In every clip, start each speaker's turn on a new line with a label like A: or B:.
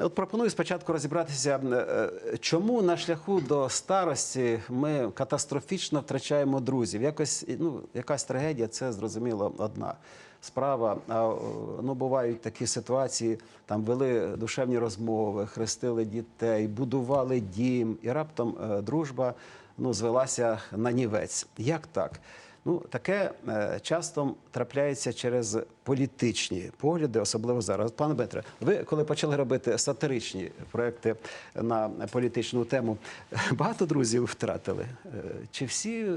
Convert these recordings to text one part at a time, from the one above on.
A: От пропоную спочатку розібратися, е, чому на шляху до старості ми катастрофічно втрачаємо друзів. Якось ну, якась трагедія, це зрозуміло одна справа. А ну бувають такі ситуації, там вели душевні розмови, хрестили дітей, будували дім, і раптом е, дружба ну, звелася на нівець. Як так? Ну, таке е, часто трапляється через політичні погляди, особливо зараз. Пане Бетре, ви коли почали робити сатиричні проекти на політичну тему, багато друзів втратили? Е, Чи всі е,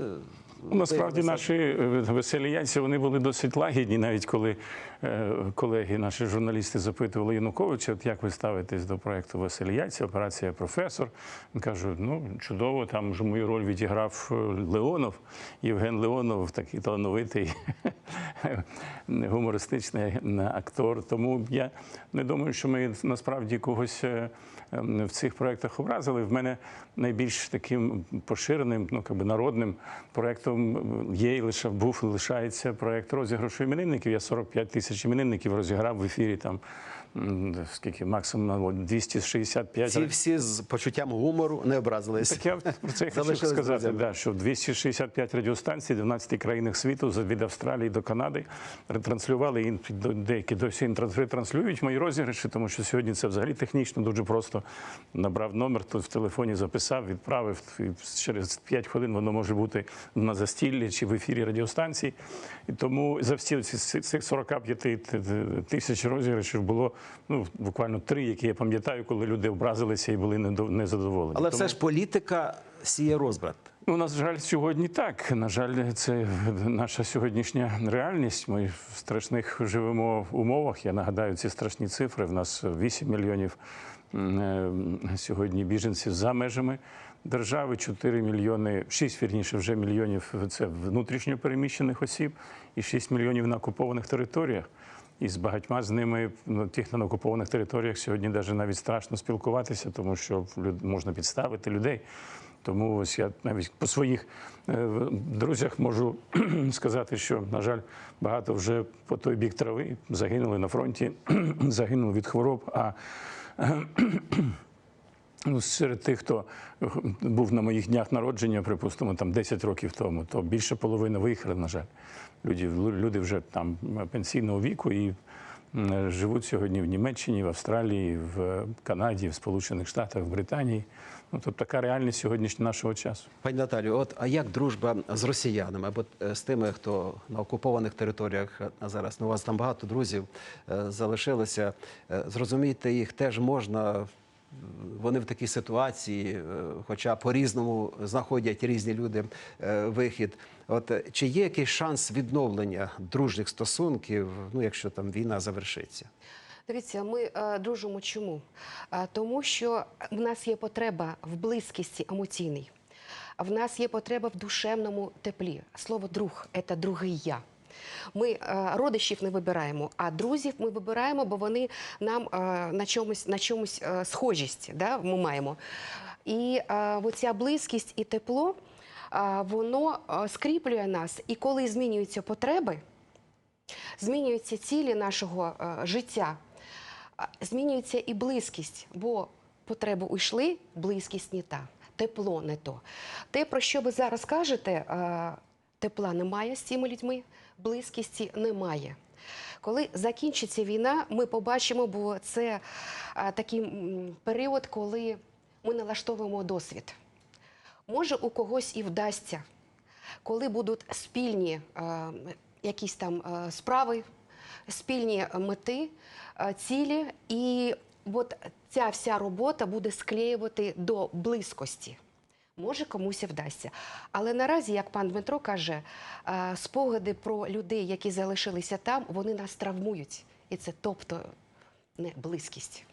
B: Ну, Насправді наші веселіянці вони були досить лагідні, навіть коли колеги, наші журналісти запитували Януковича, от як ви ставитесь до проекту Веселі яйця, операція професор. Він каже, ну чудово, там вже мою роль відіграв е, Леонов, Євген Леонов, такий талановитий гумористичний актор. Тому я не думаю, що ми насправді когось е, ем, в цих проєктах образили. В мене найбільш таким поширеним, ну якби народним проєктом є і лише був лишається проєкт розіграшу іменинників. Я 45 тисяч іменинників розіграв в ефірі там. Скільки максимум ну, 265
A: ці всі з почуттям гумору не образились?
B: так я про це хочу сказати, да, що 265 радіостанцій, 12 країнах світу, від Австралії до Канади, ретранслювали, і деякі досі ретранслюють мої розіграші, тому що сьогодні це взагалі технічно дуже просто. Набрав номер, тут в телефоні записав, відправив, і через 5 хвилин воно може бути на застіллі чи в ефірі радіостанції. І тому за всі цих 45 т- т- тисяч розіграшів було ну, буквально три, які я пам'ятаю, коли люди образилися і були незадоволені.
A: Але
B: Тому-
A: все ж політика сіє розбрат.
B: Ну, на жаль, сьогодні так. На жаль, це наша сьогоднішня реальність. Ми в страшних живемо умовах. Я нагадаю ці страшні цифри. В нас 8 мільйонів е, сьогодні біженців за межами держави, 4 мільйони, 6, вірніше, вже мільйонів це внутрішньо переміщених осіб і 6 мільйонів на окупованих територіях. І з багатьма з ними на тих на окупованих територіях сьогодні навіть навіть страшно спілкуватися, тому що можна підставити людей. Тому ось я навіть по своїх е, друзях можу сказати, що, на жаль, багато вже по той бік трави загинули на фронті, загинули від хвороб. А Ну, серед тих, хто був на моїх днях народження, припустимо, там 10 років тому, то більше половини виїхали, на жаль. Люди, люди вже там пенсійного віку і живуть сьогодні в Німеччині, в Австралії, в Канаді, в Сполучених Штатах, в Британії. Ну, тобто така реальність сьогоднішнього нашого часу.
A: Пані Наталю, от а як дружба з росіянами або е, з тими, хто на окупованих територіях е, зараз? Ну, у вас там багато друзів е, залишилося. Е, Зрозуміти їх теж можна. Вони в такій ситуації, е, хоча по-різному знаходять різні люди е, вихід. От е, чи є якийсь шанс відновлення дружніх стосунків, ну якщо там війна завершиться?
C: Дивіться, ми е, дружимо чому? Е, тому що в нас є потреба в близькості емоційній. В нас є потреба в душевному теплі. Слово друг це другий я. Ми е, родичів не вибираємо, а друзів ми вибираємо, бо вони нам е, на чомусь, на чомусь е, схожість да, ми маємо. І оця близькість і тепло, воно скріплює нас. І коли змінюються потреби, змінюються цілі нашого життя, змінюється і близькість, бо потреби уйшли, близькість не та, тепло не то. Те, про що ви зараз кажете, тепла немає з цими людьми, близькості немає. Коли закінчиться війна, ми побачимо, бо це е, такий період, коли ми налаштовуємо досвід. Може, у когось і вдасться, коли будуть спільні е, якісь там е, справи, спільні мети, цілі, і от ця вся робота буде склеювати до близькості. Може, комусь і вдасться. Але наразі, як пан Дмитро каже, е, спогади про людей, які залишилися там, вони нас травмують. І це тобто не близькість.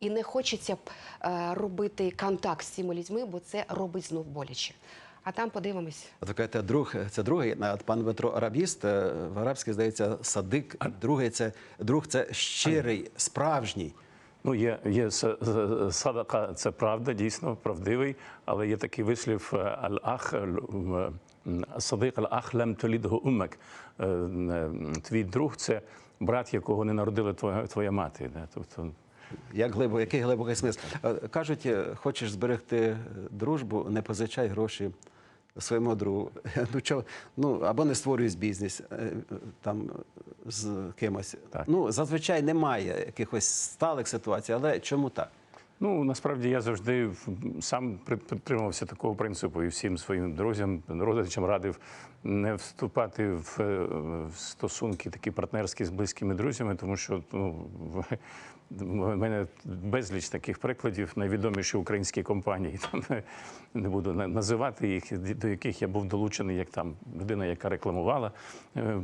C: І не хочеться б е, робити контакт з цими людьми, бо це робить знов боляче. А там подивимось.
A: Ви кажете, друг це другий, пан Петро арабіст, е, в арабській здається садик. Другий це друг це щирий, справжній.
B: Ну, є, є садака, це правда, дійсно правдивий, але є такий вислів е, аль-ах, садик аль-ах лем толідго уммек. Е, е, Твій друг це брат, якого не народила твоя, твоя мати. Тобто
A: Як глибо, який глибокий смисл? Кажуть, хочеш зберегти дружбу, не позичай гроші своєму другу. Ну, чо, ну, або не створюєш бізнес е, там з кимось.
B: Так.
A: Ну, зазвичай немає якихось сталих ситуацій, але чому так?
B: Ну насправді я завжди сам при- притримувався такого принципу і всім своїм друзям, родичам радив не вступати в, е, в стосунки такі партнерські з близькими друзями, тому що ну, в- мене безліч таких прикладів, найвідоміші українські компанії. Там не буду називати їх, до яких я був долучений, як там людина, яка рекламувала е,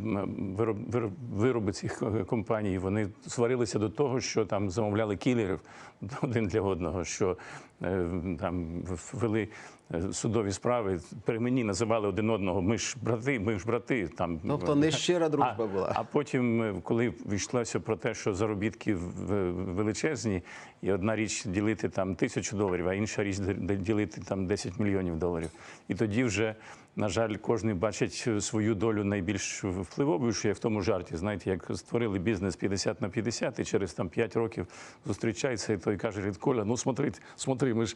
B: вироби цих е, компаній. Вони сварилися до того, що там замовляли кілерів один для одного, що там вели е, судові справи. При мені називали один одного. Ми ж брати, ми ж брати. Там
A: Тобто нещира дружба
B: а,
A: була.
B: А потім, е, коли йшлося про те, що заробітки величезні, і одна річ ділити там тисячу доларів, а інша річ ділити там 10 мільйонів доларів. І тоді вже, на жаль, кожен бачить свою долю найбільш впливовою, що є в тому жарті. Знаєте, як створили бізнес 50 на 50, і через там 5 років зустрічається, і той каже, говорить, Коля, ну смотри, смотри, мы же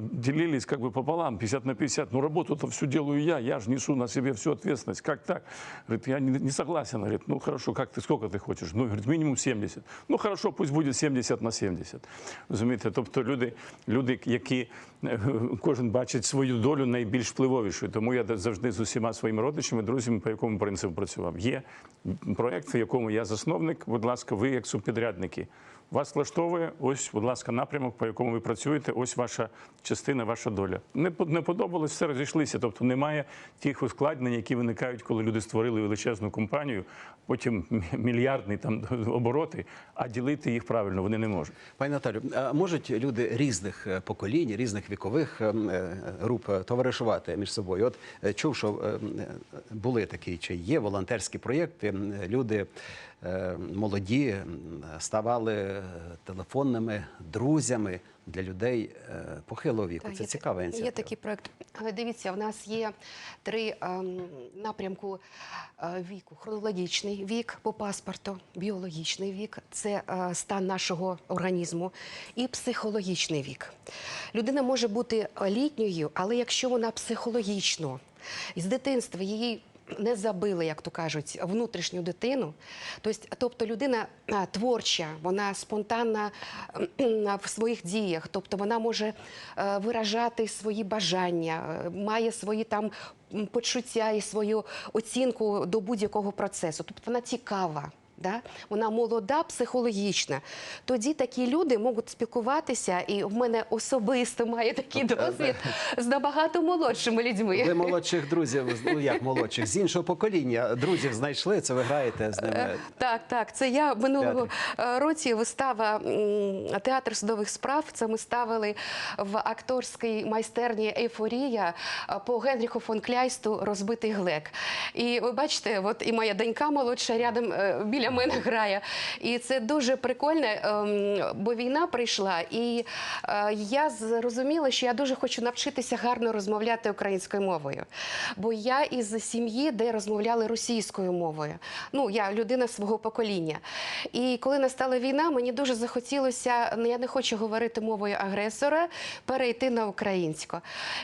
B: делились как бы пополам, 50 на 50, ну работу-то всю делаю я, я же несу на себе всю ответственность. Как так? Говорит, я не, не согласен. Говорит, ну хорошо, как ты, сколько ты хочешь? Ну, говорит, минимум 70. Ну хорошо, пусть буде 70 на 70. Розумієте? Тобто люди, люди, які е, кожен бачить свою долю найбільш впливовішою. Тому я завжди з усіма своїми родичами, друзями, по якому принципу працював. Є проєкт, в якому я засновник. Будь ласка, ви як субпідрядники. Вас влаштовує, ось, будь ласка, напрямок, по якому ви працюєте, ось ваша частина, ваша доля. Не, не подобалось, все розійшлися. Тобто немає тих ускладнень, які виникають, коли люди створили величезну компанію, потім мільярдні там обороти, а ділити їх правильно вони не можуть.
A: Пані Наталю, а можуть люди різних е, поколінь, різних вікових е, е, груп товаришувати між собою? От чув, що були такі, чи є волонтерські проєкти. Люди молоді ставали е, телефонними друзями для людей е, похилого віку.
C: Так,
A: Це
C: є
A: цікава ініціатива.
C: Є такий проект. Але дивіться, в нас є три ем, напрямку е, віку: хронологічний вік по паспорту, біологічний вік це е, стан нашого організму, і психологічний вік. Людина може бути літньою, але якщо вона психологічно з дитинства її не забили, як то кажуть, внутрішню дитину. Тобто, тобто людина творча, вона спонтанна в своїх діях, тобто вона може е, виражати свої бажання, е, має свої там почуття і свою оцінку до будь-якого процесу. Тобто вона цікава. Да? Вона молода, психологічна. Тоді такі люди можуть спілкуватися, і в мене особисто має такий досвід з набагато молодшими людьми.
A: Ви молодших друзів, ну як молодших, з іншого покоління друзів знайшли, це ви граєте з ними.
C: Так, так. Це я минулого е, році вистава театр судових справ. Це ми ставили в акторській майстерні Ейфорія е, по Генріху фон Кляйсту розбитий глек. І ви бачите, от і моя донька молодша рядом е, біля мене грає. І це дуже прикольно, ем, бо війна прийшла, і е, я зрозуміла, що я дуже хочу навчитися гарно розмовляти українською мовою. Бо я із сім'ї, де розмовляли російською мовою. Ну, я людина свого покоління. І коли настала війна, мені дуже захотілося, ну, я не хочу говорити мовою агресора, перейти на українську.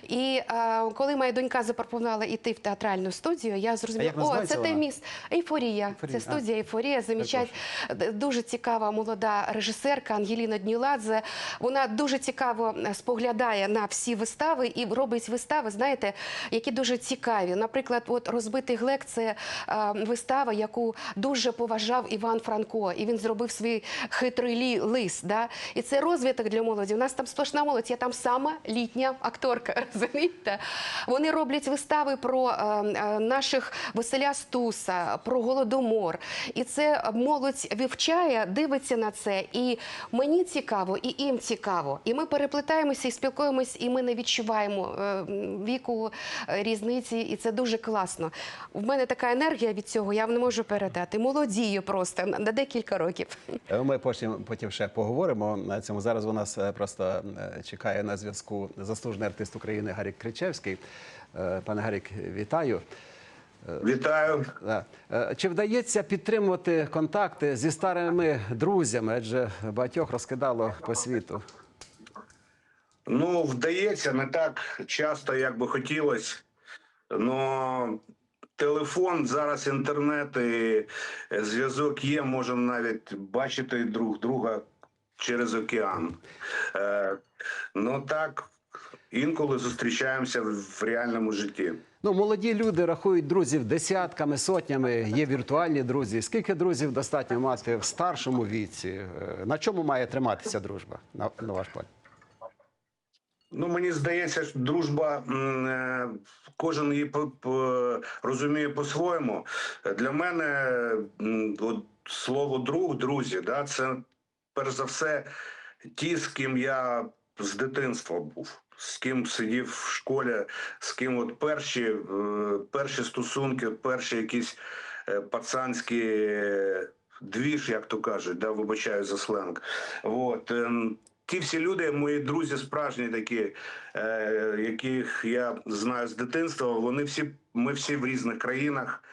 C: І е, коли моя донька запропонувала йти в театральну студію, я зрозуміла, о, це
A: вона?
C: міст. Ейфорія.
A: Ейфорія,
C: Це студія Ейфорія. Замічать дуже цікава молода режисерка Ангеліна Дніладзе. Вона дуже цікаво е, споглядає на всі вистави і робить вистави, знаєте, які дуже цікаві. Наприклад, от розбитий глек це е, вистава, яку дуже поважав Іван Франко, і він зробив свій хитрий лис. Да? І це розвиток для молоді. У нас там сплошна молодь, я там сама літня акторка. Розумієте? Вони роблять вистави про е, е, наших Василя Стуса, про голодомор. І це молодь вивчає, дивиться на це. І мені цікаво, і їм цікаво. І ми переплетаємося і спілкуємось, і ми не відчуваємо е, віку е, різниці, і це дуже класно. В мене така енергія від цього, я не можу передати. Молодію просто на декілька років.
A: Е, Ми потім, потім ще поговоримо на цьому. Зараз у нас просто чекає на зв'язку заслужений артист України Гарік Кричевський. Пане Гарік, вітаю.
D: Вітаю.
A: Е, Чи вдається підтримувати контакти зі старими друзями? Адже багатьох розкидало по світу.
D: Ну, вдається не так часто, як би хотілося. Но телефон, зараз інтернет і зв'язок є, можемо навіть бачити друг друга через океан. Е, ну так, інколи зустрічаємося в реальному житті.
A: Ну, молоді люди рахують друзів десятками, сотнями. Є віртуальні друзі. Скільки друзів достатньо мати в старшому віці? Е, На чому має триматися дружба? На, на ваш погляд?
D: Ну, мені здається, що дружба е, кожен її розуміє по-своєму. Для мене от, слово друг, друзі, да, це перш за все ті, з ким я з дитинства був, з ким сидів в школі, з ким от перші, е, перші стосунки, перші якісь е, пацанські. е, Двіж, як то кажуть, да, вибачаю за сленг. От, ті всі люди, мої друзі справжні такі, е, яких я знаю з дитинства, вони всі, ми всі в різних країнах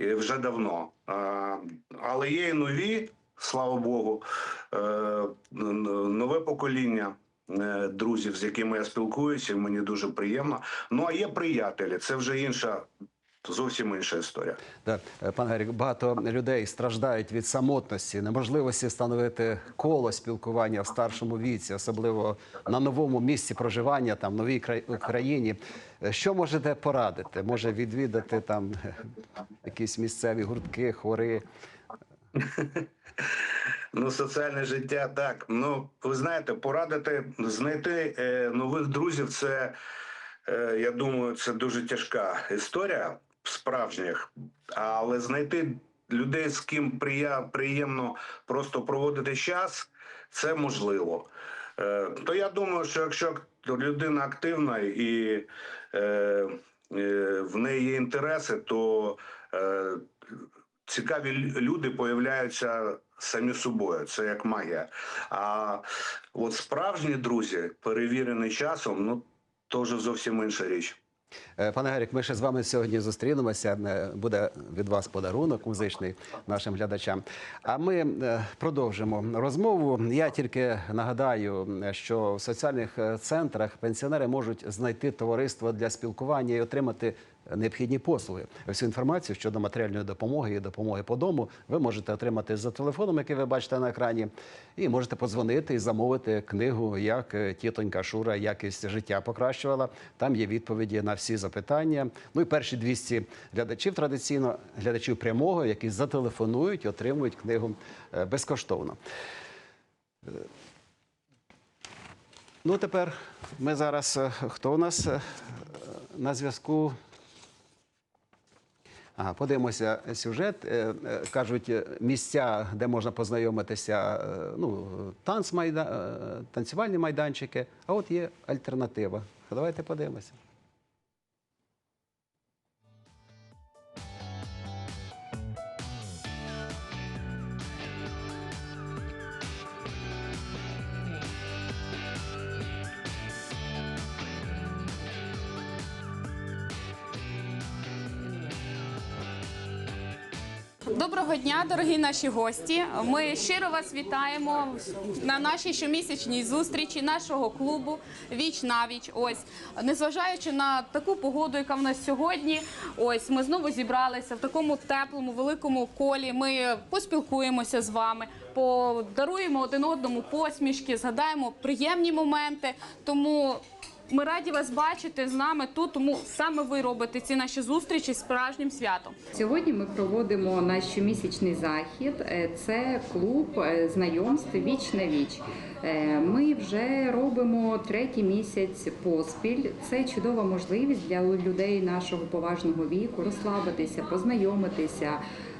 D: е, вже давно. А, але є і нові, слава Богу, е, нове покоління. Е, Друзів, з якими я спілкуюся, мені дуже приємно. Ну а є приятелі, це вже інша, зовсім інша історія.
A: Да. Е, Пан Гарік, багато людей страждають від самотності, неможливості встановити коло спілкування в старшому віці, особливо на новому місці проживання, там в новій Україні. Е, Що можете порадити? Може відвідати там якісь місцеві гуртки, хори?
D: Ну, соціальне життя так. Ну, ви знаєте, порадити знайти е, нових друзів це, е, я думаю, це дуже тяжка історія справжніх, але знайти людей, з ким приємно просто проводити час, це можливо. Е, то я думаю, що якщо людина активна і е, е, в неї є інтереси, то е, цікаві люди появляються самі собою. Це як магія. А от справжні друзі, перевірені часом, ну то вже зовсім інша річ.
A: Е, Пане Гарік, ми ще з вами сьогодні зустрінемося. Е, Буде від вас подарунок музичний нашим глядачам. А ми е, продовжимо розмову. Я тільки нагадаю, що в соціальних центрах пенсіонери можуть знайти товариство для спілкування і отримати необхідні послуги. Всю інформацію щодо матеріальної допомоги і допомоги по дому ви можете отримати за телефоном, який ви бачите на екрані, і можете подзвонити і замовити книгу, як е, тітонька Шура якість життя покращувала. Там є відповіді на всі запитання. Ну і перші 200 глядачів традиційно, глядачів прямого, які зателефонують, отримують книгу е, безкоштовно. Ну, тепер ми зараз. е, Хто у нас на зв'язку? Ага, подивимося сюжет. Е, е, Кажуть, е, місця, де можна познайомитися, е, ну, танцмайда... е, танцювальні майданчики, а от є альтернатива. Давайте подивимося.
E: Доброго дня, дорогі наші гості. Ми щиро вас вітаємо на нашій щомісячній зустрічі нашого клубу Віч навіч. Ось незважаючи на таку погоду, яка в нас сьогодні. Ось ми знову зібралися в такому теплому, великому колі. Ми поспілкуємося з вами, подаруємо один одному посмішки, згадаємо приємні моменти. Тому ми раді вас бачити з нами тут, тому саме ви робите ці наші зустрічі справжнім святом.
F: Сьогодні ми проводимо наш щомісячний захід. Е, Це клуб е, знайомств віч на віч. Е, Ми вже робимо третій місяць поспіль. Це чудова можливість для людей нашого поважного віку розслабитися, познайомитися,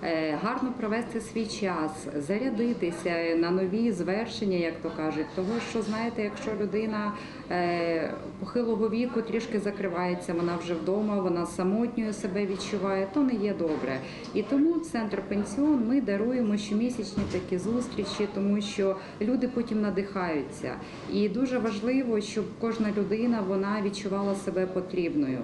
F: е, гарно провести свій час, зарядитися на нові звершення, як то кажуть. Того, що знаєте, якщо людина е, похилого віку трішки закривається, вона вже вдома, вона самотньою себе відчуває, то не є добре. І тому центр пенсіон ми даруємо щомісячні такі зустрічі, тому що люди потім надихаються. Надихаються. І дуже важливо, щоб кожна людина вона відчувала себе потрібною,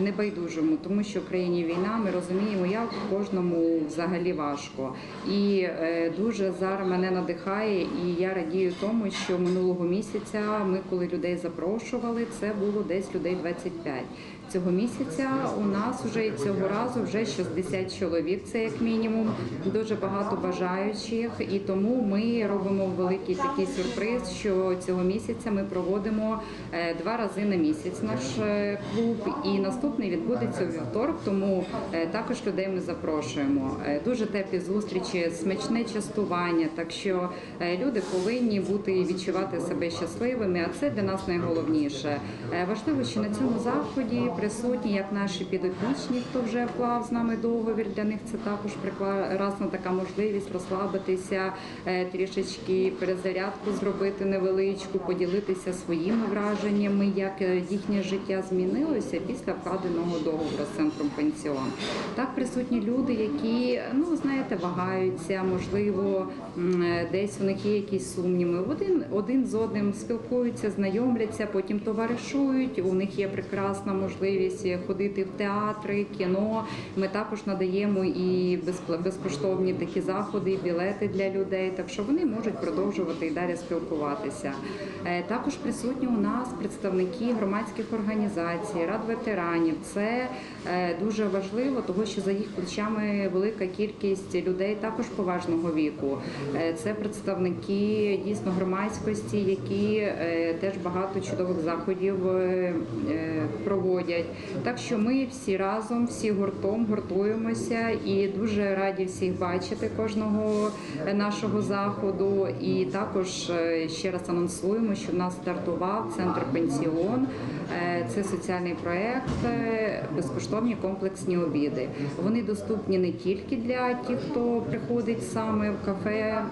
F: небайдужому, тому що в країні війна ми розуміємо, як кожному взагалі важко. І е, дуже зараз мене надихає, і я радію тому, що минулого місяця ми, коли людей запрошували, це було десь людей 25. Цього місяця у нас вже і цього разу вже 60 чоловік. Це як мінімум. Дуже багато бажаючих, і тому ми робимо великий такий сюрприз, що цього місяця ми проводимо е, два рази на місяць наш е, клуб. І наступний відбудеться у вівторок. Тому е, також людей ми запрошуємо. Дуже теплі зустрічі, смачне частування. Так що люди повинні бути і відчувати себе щасливими. А це для нас найголовніше. Важливо, що на цьому заході присутні як наші підопічні, хто вже вклав з нами договір. Для них це також прекрасна така можливість розслабитися, е, трішечки перезарядку зробити невеличку, поділитися своїми враженнями, як е, їхнє життя змінилося після вкладеного договору з центром пенсіон. Так присутні люди, які ну знаєте, вагаються, можливо, е, десь у них є якісь сумніви. Один один з одним спілкуються, знайомляться, потім товаришують. У них є прекрасна можливість ходити в театри, кіно. Ми також надаємо і безкоштовні такі заходи, білети для людей, так що вони можуть продовжувати і далі спілкуватися. Е, Також присутні у нас представники громадських організацій, рад ветеранів. Це е, дуже важливо, тому що за їх плечами велика кількість людей також поважного віку. Е, Це представники дійсно громадськості, які теж багато чудових заходів е, е. Так що ми всі разом, всі гуртом гуртуємося і дуже раді всіх бачити кожного нашого заходу. І також е, ще раз анонсуємо, що в нас стартував центр пенсіон. Е, Це соціальний проект, е, безкоштовні комплексні обіди. Вони доступні не тільки для тих, хто приходить саме в кафе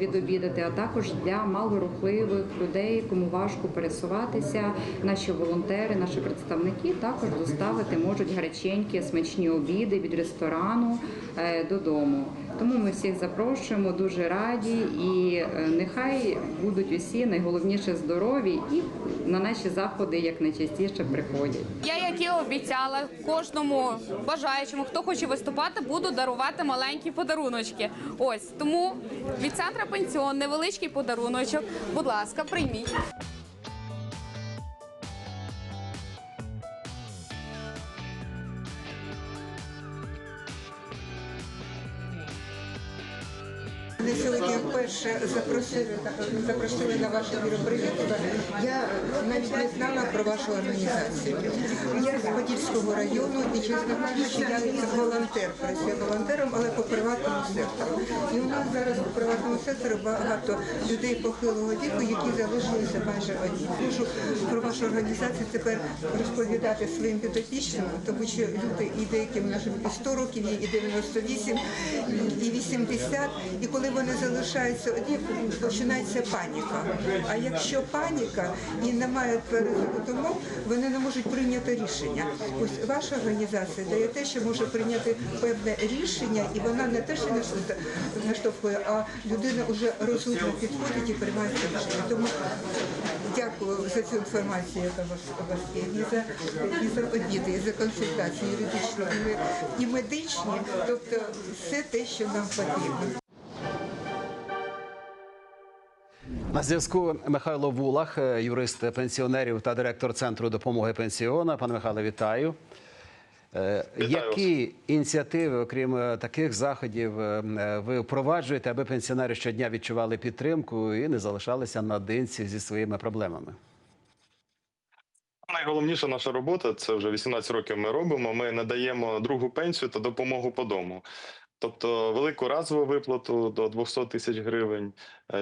F: відобідати, а також для малорухливих людей, кому важко пересуватися. Наші волонтери, наші представники також доставити можуть гаряченькі смачні обіди від ресторану е, додому. Тому ми всіх запрошуємо, дуже раді, і е, нехай будуть усі найголовніше здорові і на наші заходи як найчастіше приходять.
E: Я, як і обіцяла, кожному бажаючому, хто хоче виступати, буду дарувати маленькі подаруночки. Ось тому від центра пенсіон невеличкий подаруночок. Будь ласка, прийміть.
G: Сьогодні запросили, запросили на ваше мероприятие. Я навіть не знала про вашу організацію. Я з Подільського району і чесно кажучи, я волонтер, працюю волонтером, але по приватному сектору. І у нас зараз по приватному сектору багато людей похилого віку, які залишилися майже одні. Можу про вашу організацію тепер розповідати своїм підопічним, тому що люди і деяким нашим і 100 років, і 98, і 80, і коли вони залишаються одні, починається паніка. А якщо паніка і немає твердих думок, вони не можуть прийняти рішення. Ось ваша організація дає те, що може прийняти певне рішення, і вона не те, що наштовхує- а людина вже розумно підходить і приймає це рішення. Тому дякую за цю інформацію, яка у вас є, і за, і за обіди, і за консультації юридичні, і медичні, тобто все те, що нам потрібно.
A: На зв'язку Михайло Вулах, е, юрист пенсіонерів та директор центру допомоги пенсіона. Пане Михайло, вітаю. Е,
H: Вітаю
A: Які ініціативи, окрім е, таких заходів, ви впроваджуєте, аби пенсіонери щодня відчували підтримку і не залишалися наодинці зі своїми проблемами?
H: Найголовніша наша робота це вже 18 років. Ми робимо. Ми надаємо другу пенсію та допомогу по дому. Тобто велику разову виплату до 200 тисяч гривень,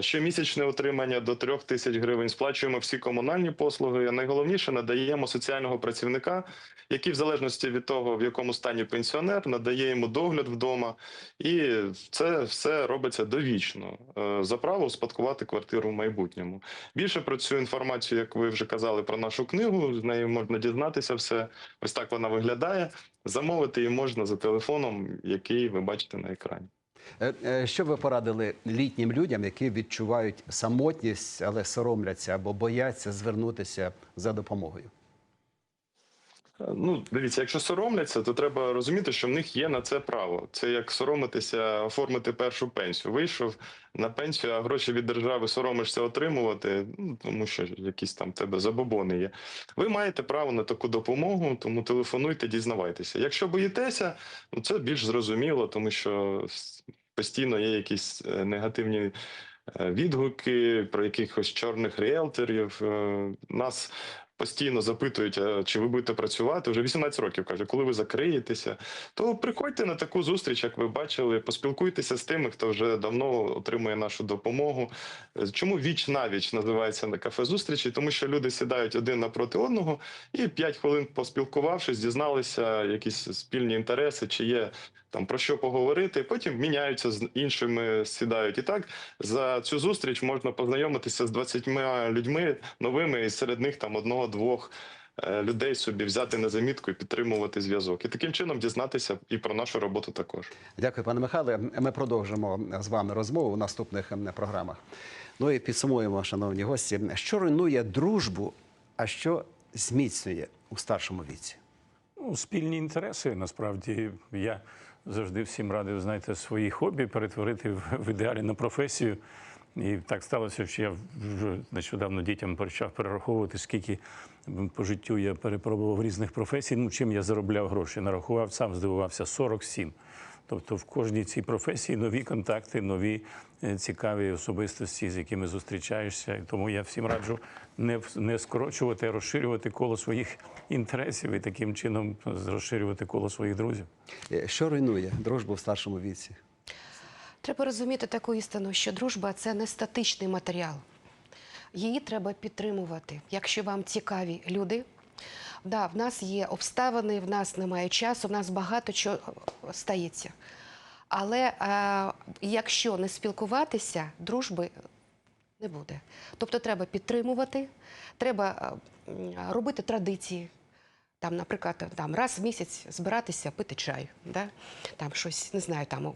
H: щомісячне утримання до 3 тисяч гривень, сплачуємо всі комунальні послуги. А найголовніше надаємо соціального працівника, який в залежності від того, в якому стані пенсіонер, надає йому догляд вдома, і це все робиться довічно е, за право успадкувати квартиру в майбутньому. Більше про цю інформацію, як ви вже казали, про нашу книгу. З нею можна дізнатися все. Ось так вона виглядає. Замовити її можна за телефоном, який ви бачите на екрані.
A: Е, е, Що ви порадили літнім людям, які відчувають самотність, але соромляться або бояться звернутися за допомогою?
H: Ну, дивіться, якщо соромляться, то треба розуміти, що в них є на це право. Це як соромитися, оформити першу пенсію. Вийшов на пенсію, а гроші від держави соромишся отримувати, ну, тому що якісь там тебе забобони є. Ви маєте право на таку допомогу, тому телефонуйте, дізнавайтеся. Якщо боїтеся, ну це більш зрозуміло, тому що постійно є якісь е, негативні е, відгуки про якихось чорних ріелторів. Е, Нас постійно запитують, чи ви будете працювати вже 18 років. каже, коли ви закриєтеся, то приходьте на таку зустріч, як ви бачили, поспілкуйтеся з тими, хто вже давно отримує нашу допомогу. Е, Чому віч навіч називається на кафе зустрічі? Тому що люди сідають один напроти одного і 5 хвилин поспілкувавшись, дізналися якісь спільні інтереси, чи є там про що поговорити. Потім міняються з іншими, сідають. І так за цю зустріч можна познайомитися з 20 людьми новими, і серед них там одного-двох е, людей собі взяти на замітку і підтримувати зв'язок. І таким чином дізнатися і про нашу роботу також.
A: Дякую, пане Михайле. Ми продовжимо з вами розмову у наступних ем, програмах. Ну і підсумуємо, шановні гості, що руйнує дружбу, а що зміцнює у старшому віці.
B: Ну, спільні інтереси. Насправді я завжди всім радив, знаєте, свої хобі перетворити в, в ідеалі на професію. І так сталося, що я вже нещодавно дітям почав перераховувати, скільки по життю я перепробував різних професій. Ну, чим я заробляв гроші. Нарахував, сам здивувався 47. Тобто в кожній цій професії нові контакти, нові е, цікаві особистості, з якими зустрічаєшся. І тому я всім раджу не, не скорочувати, а розширювати коло своїх інтересів і таким чином розширювати коло своїх друзів.
A: Е, Що руйнує дружбу в старшому віці?
C: Треба розуміти таку істину, що дружба це не статичний матеріал. Її треба підтримувати. Якщо вам цікаві люди, да, в нас є обставини, в нас немає часу, в нас багато чого стається. Але е, якщо не спілкуватися, дружби не буде. Тобто треба підтримувати, треба е, робити традиції. Там, наприклад, там раз в місяць збиратися, пити чай, да? там щось, не знаю, там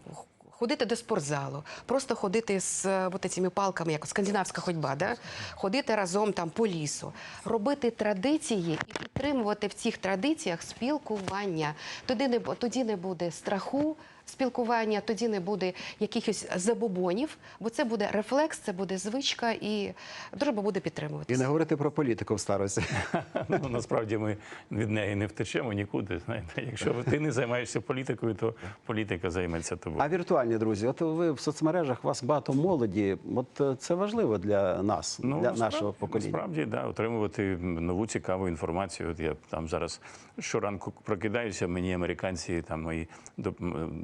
C: ходити до спортзалу, просто ходити з е, от цими палками, як скандинавська ходьба, да? ходити разом там по лісу, робити традиції і підтримувати в цих традиціях спілкування. Тоді не, тоді не буде страху. Спілкування тоді не буде якихось забобонів, бо це буде рефлекс, це буде звичка, і дружба буде підтримуватися.
A: І не говорити про політику в старості.
B: Ну, насправді ми від неї не втечемо нікуди. Знаєте, якщо ти не займаєшся політикою, то політика займеться тобою.
A: А віртуальні друзі, от ви в соцмережах у вас багато молоді. От е, це важливо для нас, для
B: Ну, насправді-
A: нашого покоління.
B: Насправді, да, отримувати нову цікаву інформацію. От я там зараз щоранку прокидаюся, мені американці там мої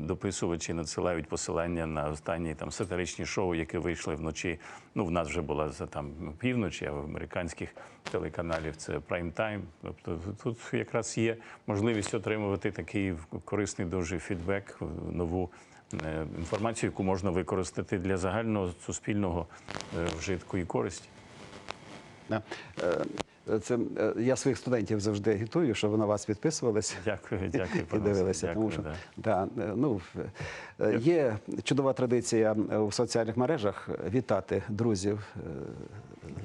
B: дописувачі надсилають посилання на останні там сатиричні шоу, які вийшли вночі. Ну, в нас вже була за там півночі, а в американських телеканалів це прайм тайм. Тобто тут якраз є можливість отримувати такий корисний дуже фідбек, нову. е, Інформацію, яку можна використати для загального суспільного е, вжитку і користі.
A: Е, Це е, я своїх студентів завжди агітую, щоб на вас підписувалися.
B: Дякую, дякую,
A: І дивилися,
B: Дякую,
A: тому що
B: да.
A: да, е, ну, є чудова традиція в соціальних мережах вітати друзів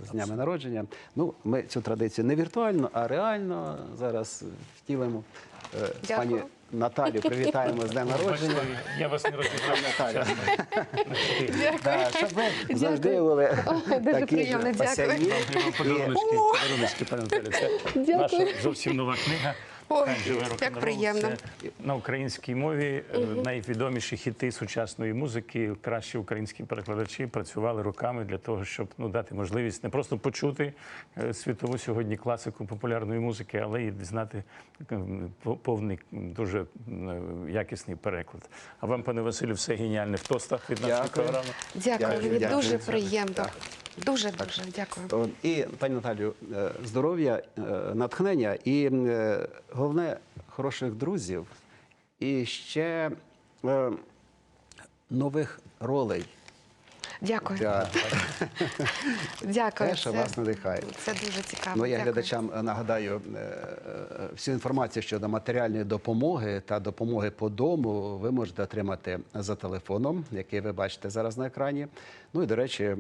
A: з днями народження. Ну, ми цю традицію не віртуально, а реально зараз втілимо. Е,
C: Дякую.
A: Пані Наталі. привітаємо з днем народження.
B: Я вас не розібрав.
A: Наталя. Да, щоб ви завжди були
C: дуже
A: такі
C: приємно,
A: ж
C: дякую.
B: наша зовсім нова книга.
C: Ой, як приємно.
B: Це на українській мові е, найвідоміші хіти сучасної музики. Кращі українські перекладачі працювали роками для того, щоб ну дати можливість не просто почути е, світову сьогодні класику популярної музики, але й знати е, повний дуже якісний переклад. А вам, пане Василю, все геніальне в тостах від нашої програми.
C: Дякую,
A: Дякую, дякую.
C: дуже приємно. Дуже дуже дякую.
A: От, І пані Наталю, е, здоров'я, е, натхнення і е, головне хороших друзів, і ще е, нових ролей.
C: Дякую.
A: Дякую.
C: Дякую.
A: Те, що
C: Це-
A: вас надихає.
C: Це дуже цікаво.
A: Ну, я
C: Дякую.
A: глядачам нагадаю всю інформацію щодо матеріальної допомоги та допомоги по дому ви можете отримати за телефоном, який ви бачите зараз на екрані. Ну і до речі,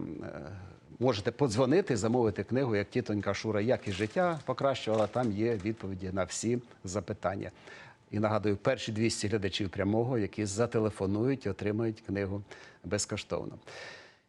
A: можете подзвонити, замовити книгу, як тітонька Шура, як і життя покращувала. Там є відповіді на всі запитання. І нагадую, перші 200 глядачів прямого, які зателефонують, отримають книгу безкоштовно.